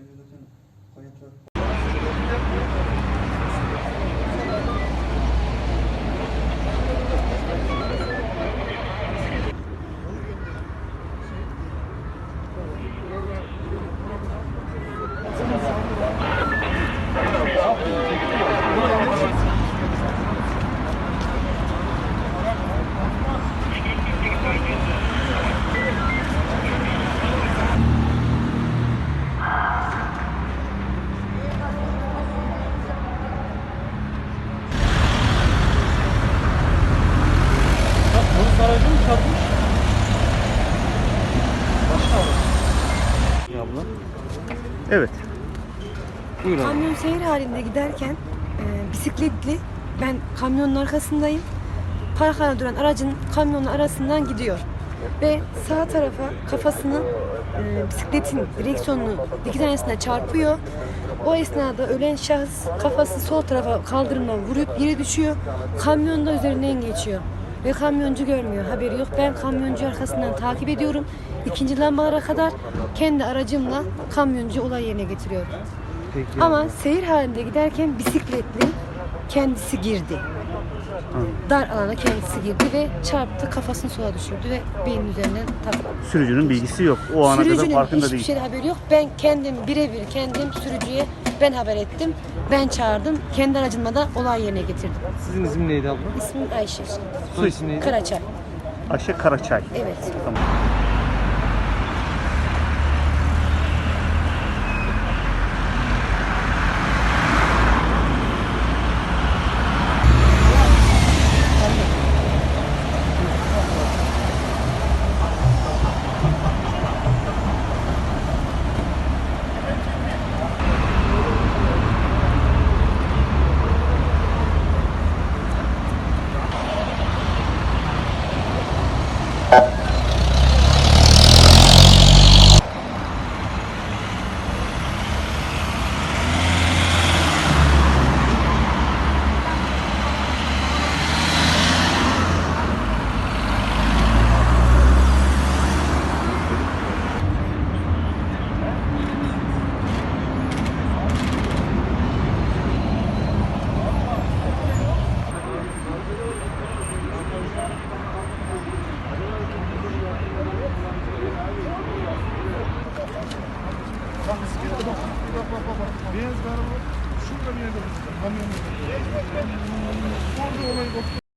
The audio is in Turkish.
Sayın Bakan, hayatlar... Evet. Buyurun. Kamyon seyir halinde giderken e, bisikletli ben kamyonun arkasındayım. Parkana duran aracın kamyonun arasından gidiyor. Ve sağ tarafa kafasını e, bisikletin direksiyonunu iki tanesine çarpıyor. O esnada ölen şahıs kafası sol tarafa kaldırımla vurup yere düşüyor. Kamyon da üzerinden geçiyor. Ve kamyoncu görmüyor. Haberi yok. Ben kamyoncu arkasından takip ediyorum. İkinci lambalara kadar kendi aracımla kamyoncu olay yerine getiriyorum. Peki. Ama seyir halinde giderken bisikletli kendisi girdi. Anladım. Dar alana kendisi girdi ve çarptı, kafasını sola düşürdü ve beyin üzerinden tabii. Sürücünün bilgisi yok. O ana kadar Sürücünün farkında hiçbir değil. şeyden haberi yok. Ben kendim birebir kendim sürücüye ben haber ettim. Ben çağırdım. Kendi aracımla da olay yerine getirdim. Sizin isim neydi abla? İsmim Ayşe. Soy isim neydi? Karaçay. Ayşe Karaçay. Evet. Tamam. Beyaz bir araba şurada bir yerde. Kamyon. Orada olayı bak.